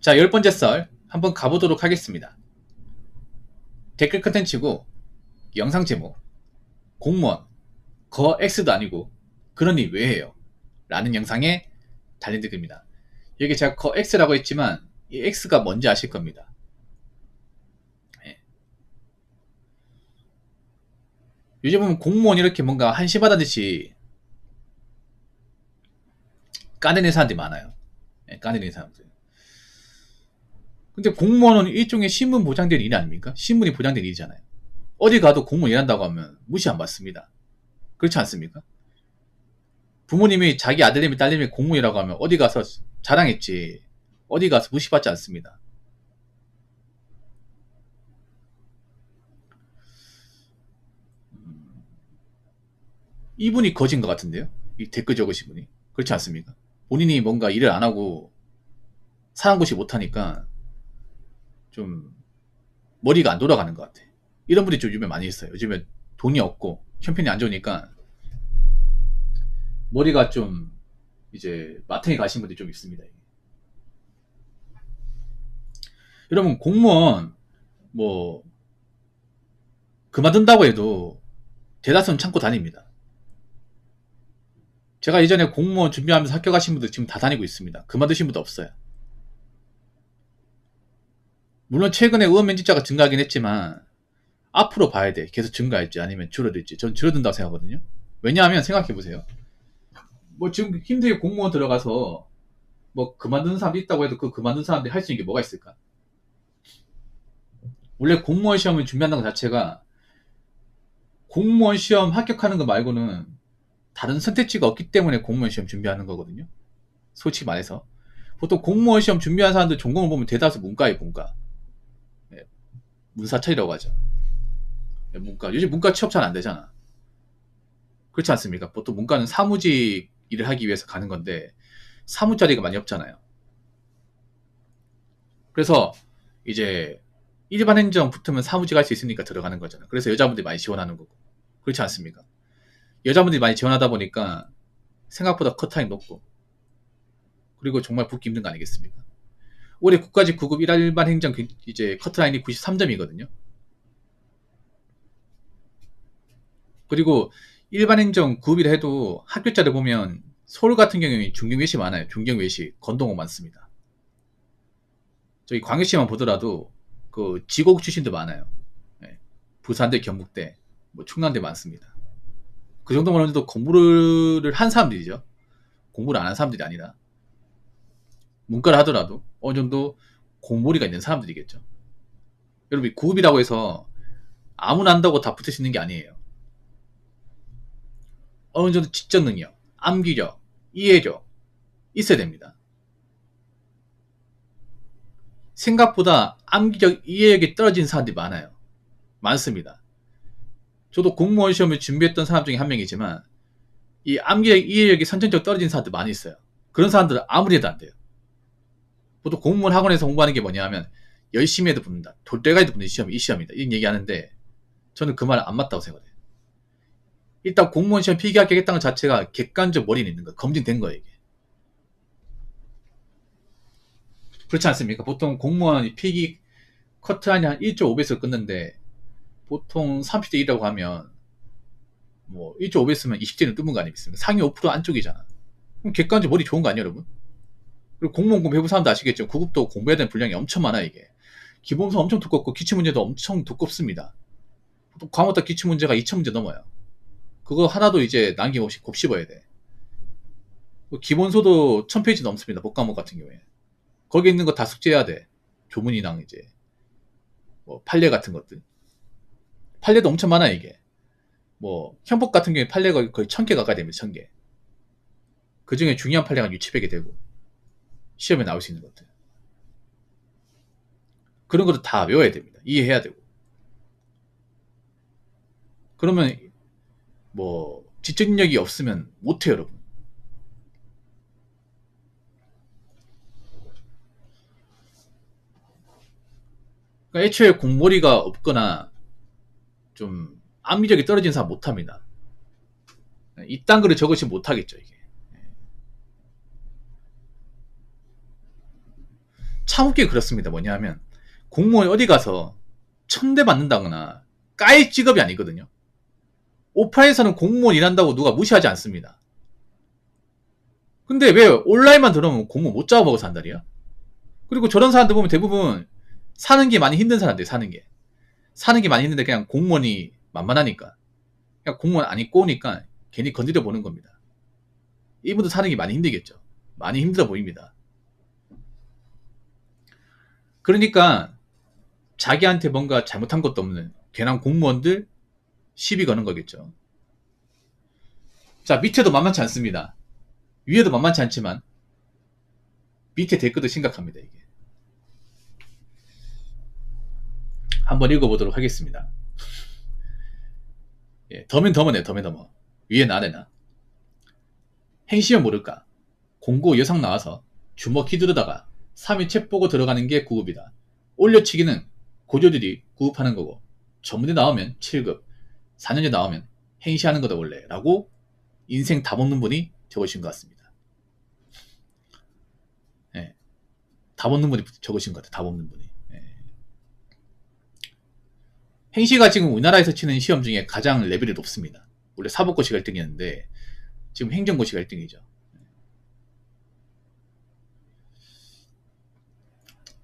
자, 열 번째 썰 한번 가보도록 하겠습니다. 댓글 컨텐츠고 영상 제목 공무원 거 X도 아니고 그러니 왜 해요? 라는 영상에 달린 댓글입니다. 여기 제가 거 X라고 했지만 이 X가 뭔지 아실 겁니다. 예. 요즘은 공무원 이렇게 뭔가 한심하다 듯이 까내는 사람들이 많아요. 예, 까내는 사람들. 근데 공무원은 일종의 신분 보장된 일 아닙니까? 신분이 보장된 일이잖아요. 어디 가도 공무원 일한다고 하면 무시 안 받습니다. 그렇지 않습니까? 부모님이 자기 아들님이 딸님이 공무원이라고 하면 어디 가서 자랑했지. 어디 가서 무시받지 않습니다. 음, 이분이 거진 것 같은데요? 이 댓글 적으신 분이. 그렇지 않습니까? 본인이 뭔가 일을 안 하고 사는 곳이 못하니까 좀 머리가 안 돌아가는 것 같아. 이런 분이 좀 요즘에 많이 있어요. 요즘에 돈이 없고 형편이 안 좋으니까 머리가 좀 이제 마탱이 가신 분들이 좀 있습니다. 여러분 공무원 뭐 그만둔다고 해도 대다수는 참고 다닙니다. 제가 예전에 공무원 준비하면서 합격하신 분들 지금 다 다니고 있습니다. 그만두신 분도 없어요. 물론 최근에 의원 면직자가 증가하긴 했지만 앞으로 봐야 돼. 계속 증가할지 아니면 줄어들지. 전 줄어든다고 생각하거든요. 왜냐하면 생각해 보세요. 뭐 지금 힘들게 공무원 들어가서 뭐 그만두는 사람도 있다고 해도 그 그만둔 사람들이 할 수 있는 게 뭐가 있을까? 원래 공무원 시험을 준비한다는 것 자체가 공무원 시험 합격하는 거 말고는 다른 선택지가 없기 때문에 공무원 시험 준비하는 거거든요. 솔직히 말해서. 보통 공무원 시험 준비한 사람들 전공을 보면 대다수 문과에 문과. 네, 문사철이라고 하죠. 네, 문과. 요즘 문과 취업 잘 안 되잖아. 그렇지 않습니까? 보통 문과는 사무직 일을 하기 위해서 가는 건데 사무 자리가 많이 없잖아요. 그래서 이제 일반 행정 붙으면 사무직 할 수 있으니까 들어가는 거잖아요. 그래서 여자분들이 많이 지원하는 거고. 그렇지 않습니까? 여자분들이 많이 지원하다 보니까 생각보다 컷타임 높고 그리고 정말 붙기 힘든 거 아니겠습니까? 올해 국가직 9급 일반 행정 그 이제 커트라인이 93점이거든요. 그리고 일반 행정 9급이라 해도 학교자를 보면 서울 같은 경우에 중경 외시 많아요. 중경 외시, 건동호 많습니다. 저희 광역시만 보더라도 그 지곡 출신도 많아요. 네. 부산대, 경북대, 뭐 충남대 많습니다. 그 어느 정도 공부를 한 사람들이죠. 공부를 안 한 사람들이 아니라 문과를 하더라도 어느 정도 공부리가 있는 사람들이겠죠. 여러분 9급이라고 해서 아무나 한다고 다 붙을 수 있는 게 아니에요. 어느 정도 지적 능력, 암기력, 이해력 있어야 됩니다. 생각보다 암기력, 이해력이 떨어진 사람들이 많아요. 많습니다. 저도 공무원 시험을 준비했던 사람 중에 한 명이지만 이 암기력, 이해력이 선천적으로 떨어진 사람들 많이 있어요. 그런 사람들은 아무리 해도 안 돼요. 보통 공무원 학원에서 공부하는 게 뭐냐 하면 열심히 해도 붙는다. 돌대가 해도 붙는 시험이 이 시험이다. 이런 얘기 하는데 저는 그 말 안 맞다고 생각해요. 일단 공무원 시험 필기 합격했다는 것 자체가 객관적 머리는 있는 거 검증된 거예요, 이게. 그렇지 않습니까? 보통 공무원 필기 커트한이 한 1.5배에서 끊는데 보통 30대 1이라고 하면 뭐 1.5배였으면 20대는 뚫는 거 아니겠습니까? 상위 5% 안쪽이잖아. 그럼 객관적 머리 좋은 거 아니에요, 여러분? 그리고 공무원 공부 해본 사람도 아시겠죠? 구급도 공부해야 되는 분량이 엄청 많아, 이게. 기본서 엄청 두껍고 기출 문제도 엄청 두껍습니다. 보통 과목다 기출 문제가 2,000문제 넘어요. 그거 하나도 이제 남김없이 곱씹어야 돼. 기본소도 1000페이지 넘습니다. 복과목 같은 경우에. 거기 있는 거 다 숙제해야 돼. 조문이랑 이제 뭐 판례 같은 것들. 판례도 엄청 많아 이게. 뭐 형법 같은 경우에 판례가 거의 1000개 가까이 됩니다. 1000개. 그 중에 중요한 판례가 유치백이 되고 시험에 나올 수 있는 것들. 그런 것도 다 외워야 됩니다. 이해해야 되고. 그러면 뭐 지적력이 없으면 못해요, 여러분. 그러니까 애초에 공머리가 없거나 좀 암기력이 떨어진 사람 못합니다. 이딴 글을 적으시 못하겠죠, 이게. 참 웃기게 그렇습니다. 뭐냐 하면 공무원이 어디 가서 천대 받는다거나 까일 직업이 아니거든요. 오프라인에서는 공무원 일한다고 누가 무시하지 않습니다. 근데 왜 온라인만 들어오면 공무원 못 잡아먹어 산다리야? 그리고 저런 사람들 보면 대부분 사는 게 많이 힘든 사람들 사는 게. 사는 게 많이 힘든데 그냥 공무원이 만만하니까. 그냥 공무원 안 입고 오니까 괜히 건드려 보는 겁니다. 이분도 사는 게 많이 힘들겠죠. 많이 힘들어 보입니다. 그러니까 자기한테 뭔가 잘못한 것도 없는 괜한 공무원들 시비 거는 거겠죠. 자, 밑에도 만만치 않습니다. 위에도 만만치 않지만 밑에 댓글도 심각합니다, 이게. 한번 읽어보도록 하겠습니다. 예, 더면 더머네, 더면 더머. 위에나 아래나. 행시면 모를까. 공고 여상 나와서 주먹 휘두르다가 3일 책 보고 들어가는 게 9급이다. 올려치기는 고조들이 9급하는 거고 전문대 나오면 7급, 4년제 나오면 행시하는 거다 원래 라고 인생 다 먹는 분이 적으신 것 같습니다. 예, 다 먹는 분이 적으신 것 같아요. 다 먹는 분이. 예. 행시가 지금 우리나라에서 치는 시험 중에 가장 레벨이 높습니다. 원래 사법고시가 1등이었는데 지금 행정고시가 1등이죠.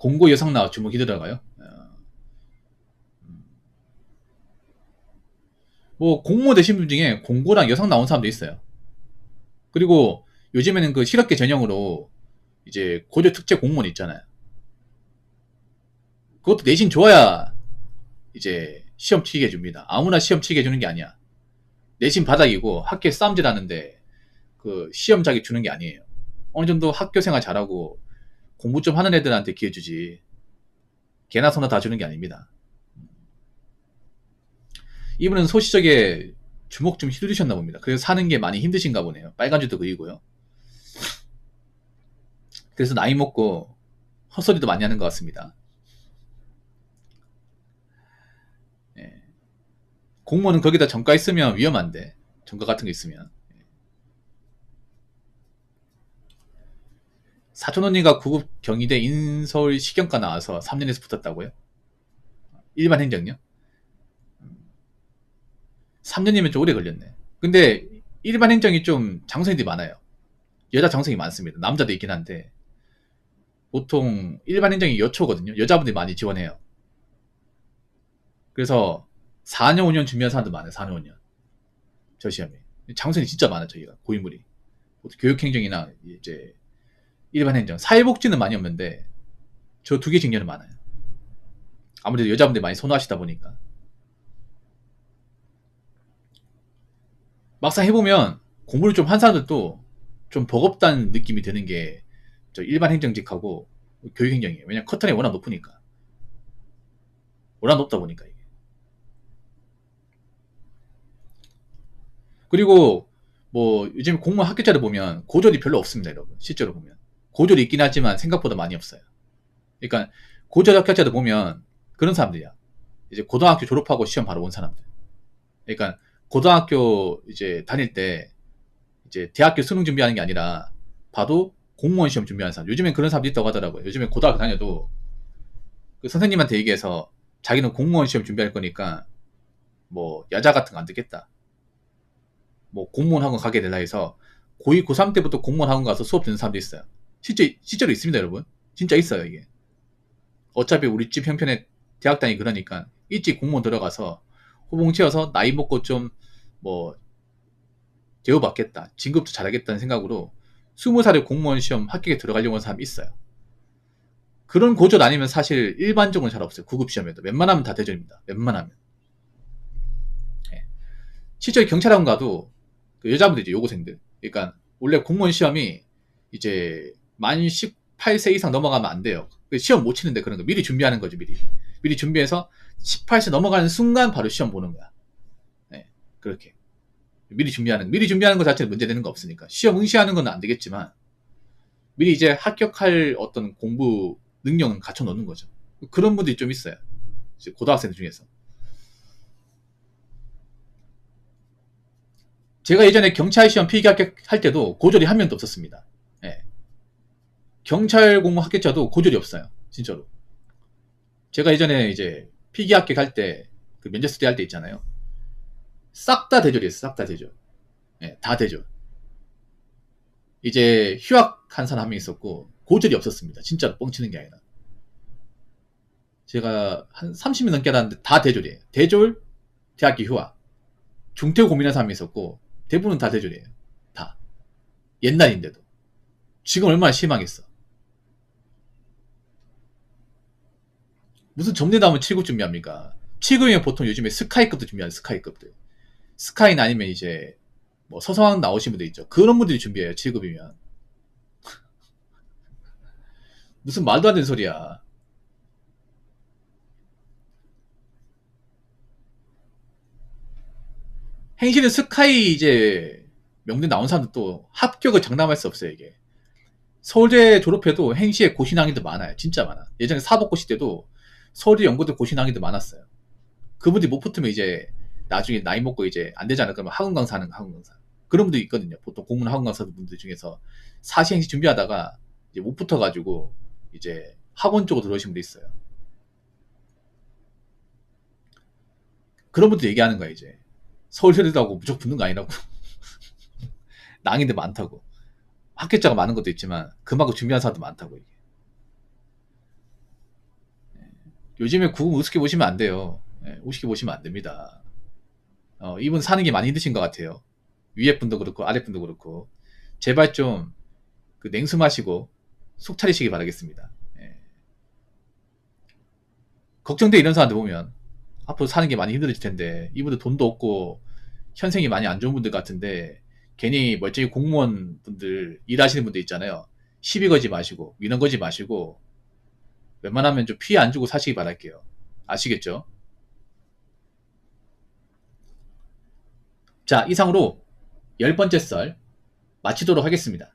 공고 여성 나와 주목이 들어가요. 뭐 공모 되신 분 중에 공고랑 여성 나온 사람도 있어요. 그리고 요즘에는 그 실업계 전형으로 이제 고조 특채 공무원 있잖아요. 그것도 내신 좋아야 이제 시험 치게 해줍니다. 아무나 시험 치게 해주는 게 아니야. 내신 바닥이고 학교에 싸움질 하는데 그 시험 자기 주는 게 아니에요. 어느 정도 학교 생활 잘하고 공부 좀 하는 애들한테 기회 주지. 개나 소나 다 주는 게 아닙니다. 이분은 소시적에 주먹 좀 휘두르셨나 봅니다. 그래서 사는 게 많이 힘드신가 보네요. 빨간 줄도 그리고요. 그래서 나이 먹고 헛소리도 많이 하는 것 같습니다. 예. 공무원은 거기다 정가 있으면 위험한데 정가 같은 거 있으면 사촌 언니가 9급 경희대 인서울 시경과 나와서 3년에서 붙었다고요? 일반 행정요? 3년이면 좀 오래 걸렸네. 근데 일반 행정이 좀 장성이들이 많아요. 여자 장성이 많습니다. 남자도 있긴 한데 보통 일반 행정이 여초거든요. 여자분들이 많이 지원해요. 그래서 4년 5년 준비한 사람도 많아요. 4년 5년. 저 시험에. 장성이 진짜 많아요. 저희가 고인물이. 교육행정이나 이제 일반 행정. 사회복지는 많이 없는데 저 두 개 직렬은 많아요. 아무래도 여자분들이 많이 선호하시다 보니까. 막상 해보면 공부를 좀 한 사람들도 좀 버겁다는 느낌이 드는 게 저 일반 행정직하고 교육 행정이에요. 왜냐면 커튼이 워낙 높으니까. 워낙 높다 보니까. 그리고 뭐 요즘 공무원 합격자를 보면 고졸이 별로 없습니다, 여러분. 실제로 보면. 고졸이 있긴 하지만 생각보다 많이 없어요. 그러니까 고졸 합격자들 보면 그런 사람들이야. 이제 고등학교 졸업하고 시험 바로 온 사람들. 그러니까 고등학교 이제 다닐 때 이제 대학교 수능 준비하는 게 아니라 봐도 공무원 시험 준비하는 사람. 요즘엔 그런 사람도 있다고 하더라고요. 요즘에 고등학교 다녀도 그 선생님한테 얘기해서 자기는 공무원 시험 준비할 거니까 뭐 야자 같은 거 안 듣겠다. 뭐 공무원 학원 가게 되라 해서 고2, 고3 때부터 공무원 학원 가서 수업 듣는 사람도 있어요. 실제, 실제로 있습니다, 여러분. 진짜 있어요, 이게. 어차피 우리 집 형편에 대학 다니 그러니까 일찍 공무원 들어가서 호봉 치어서 나이 먹고 좀 뭐 대우받겠다, 진급도 잘하겠다는 생각으로 20살에 공무원 시험 합격에 들어가려고 하는 사람이 있어요. 그런 고졸 아니면 사실 일반적으로 잘 없어요. 구급 시험에도. 웬만하면 다 대전입니다. 웬만하면. 네. 실제 경찰학원 가도 그 여자분들이죠, 요고생들. 그러니까 원래 공무원 시험이 이제 만 18세 이상 넘어가면 안 돼요. 그 시험 못 치는데 그런 거 미리 준비하는 거죠, 미리. 미리 준비해서 18세 넘어가는 순간 바로 시험 보는 거야. 네, 그렇게. 미리 준비하는, 미리 준비하는 것 자체는 문제되는 거 없으니까. 시험 응시하는 건 안 되겠지만, 미리 이제 합격할 어떤 공부 능력은 갖춰 놓는 거죠. 그런 분들이 좀 있어요. 고등학생 중에서. 제가 예전에 경찰 시험 필기 합격할 때도 고졸이 한 명도 없었습니다. 예. 경찰 공무 합격자도 고졸이 없어요. 진짜로. 제가 예전에 이제 피기 갈 때, 그 면접 수대 할때 있잖아요. 싹 다 대졸이었어요. 싹다 대졸. 예, 다 대졸. 이제 휴학한 사람 한 명 있었고, 고졸이 없었습니다. 진짜로 뻥치는 게 아니라. 제가 한 30년 넘게 알았는데 다 대졸이에요. 대졸, 대학교 휴학. 중퇴 고민한 사람이 있었고, 대부분 다 대졸이에요. 다. 옛날인데도. 지금 얼마나 실망했어. 무슨 점례 나오면 7급 준비합니까? 7급이면 보통 요즘에 스카이급도 준비하는 스카이급들. 스카이는 아니면 이제 뭐 서성학 나오신 분들 있죠. 그런 분들이 준비해요. 7급이면. 무슨 말도 안 되는 소리야. 행시는 스카이 이제 명대 나온 사람들도 합격을 장담할 수 없어요, 이게. 서울대 졸업해도 행시에 고시낭이도 많아요. 진짜 많아. 예전에 사법고시 때도 서울대 연구대 고시낭이도 많았어요. 그분들이 못 붙으면 이제 나중에 나이 먹고 이제 안 되잖아. 그러면 학원 강사 하는 거, 학원 강사. 그런 분도 있거든요. 보통 공문 학원 강사 분들 중에서 사시행시 준비하다가 이제 못 붙어가지고 이제 학원 쪽으로 들어오신 분도 있어요. 그런 분들 얘기하는 거야, 이제. 서울대도 하고 무조건 붙는 거 아니라고. 낭인데 많다고. 합격자가 많은 것도 있지만 그만큼 준비한 사람도 많다고 이게. 요즘에 구금 우습게 보시면 안 돼요. 예, 우습게 보시면 안 됩니다. 어, 이분 사는 게 많이 힘드신 것 같아요. 위에 분도 그렇고 아래 분도 그렇고 제발 좀 그 냉수 마시고 속 차리시기 바라겠습니다. 예. 걱정돼 이런 사람들 보면 앞으로 사는 게 많이 힘들어질 텐데 이분들 돈도 없고 현생이 많이 안 좋은 분들 같은데 괜히 멀쩡히 공무원 분들 일하시는 분들 있잖아요. 시비 걸지 마시고 민원 걸지 마시고 웬만하면 좀 피해 안 주고 사시기 바랄게요. 아시겠죠? 자, 이상으로 열 번째 썰 마치도록 하겠습니다.